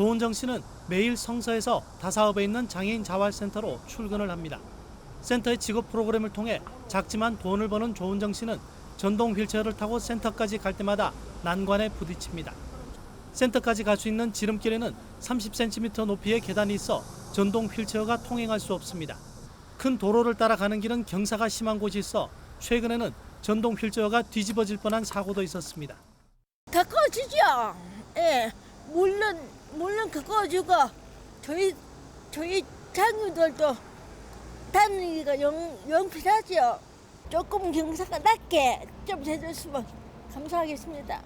조은정 씨는 매일 성서에서 다사업에 있는 장애인 자활센터로 출근을 합니다. 센터의 직업 프로그램을 통해 작지만 돈을 버는 조은정 씨는 전동 휠체어를 타고 센터까지 갈 때마다 난관에 부딪힙니다. 센터까지 갈 수 있는 지름길에는 30cm 높이의 계단이 있어 전동 휠체어가 통행할 수 없습니다. 큰 도로를 따라 가는 길은 경사가 심한 곳이 있어 최근에는 전동 휠체어가 뒤집어질 뻔한 사고도 있었습니다. 다 꺼지죠. 예, 물론 물론 그거 주고 저희 저희 장유들도 다니기가 영 영필하죠. 조금 경사가 낮게 좀 해줬으면 감사하겠습니다.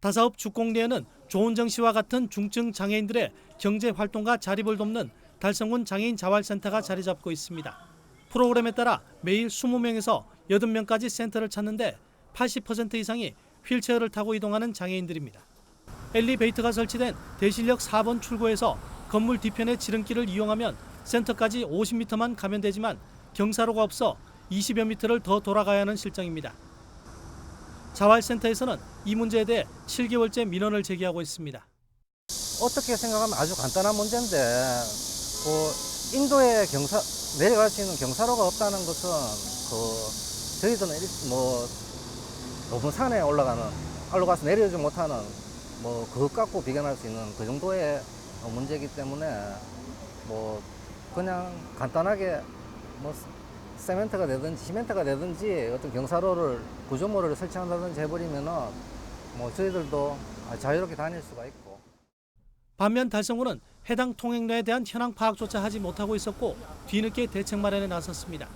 다사업 주공리에는 조은정 씨와 같은 중증 장애인들의 경제 활동과 자립을 돕는 달성군 장애인 자활센터가 자리 잡고 있습니다. 프로그램에 따라 매일 20명에서 80명까지 센터를 찾는데 80% 이상이 휠체어를 타고 이동하는 장애인들입니다. 엘리베이터가 설치된 대실역 4번 출구에서 건물 뒤편의 지름길을 이용하면 센터까지 50m만 가면 되지만 경사로가 없어 20여 미터를 더 돌아가야 하는 실정입니다. 자활센터에서는 이 문제에 대해 7개월째 민원을 제기하고 있습니다. 어떻게 생각하면 아주 간단한 문제인데 그 인도에 경사 내려갈 수 있는 경사로가 없다는 것은 그 저희들은 일- 뭐 높은 산에 올라가는 올라가서 내려오지 못하는 뭐 그것 갖고 비견할 수 있는 그 정도의 어, 문제이기 때문에 뭐 그냥 간단하게 뭐 세멘트가 되든지 시멘트가 되든지 어떤 경사로를 구조물을 설치한다든지 해버리면은 뭐 저희들도 자유롭게 다닐 수가 있고 반면 달성군은 해당 통행로에 대한 현황 파악조차 하지 못하고 있었고 뒤늦게 대책 마련에 나섰습니다.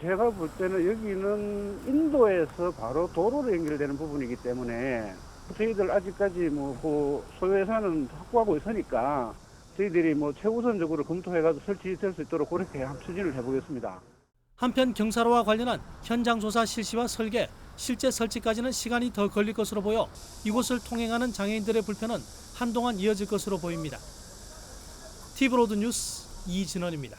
제가 볼 때는 여기는 인도에서 바로 도로로 연결되는 부분이기 때문에 저희들 아직까지 뭐그 소유 예산은 확보하고 있으니까 저희들이 뭐 최우선적으로 검토해가지고 설치될 수 있도록 그렇게 추진을 해보겠습니다. 한편 경사로와 관련한 현장 조사 실시와 설계, 실제 설치까지는 시간이 더 걸릴 것으로 보여 이곳을 통행하는 장애인들의 불편은 한동안 이어질 것으로 보입니다. 티브로드 뉴스 이진원입니다.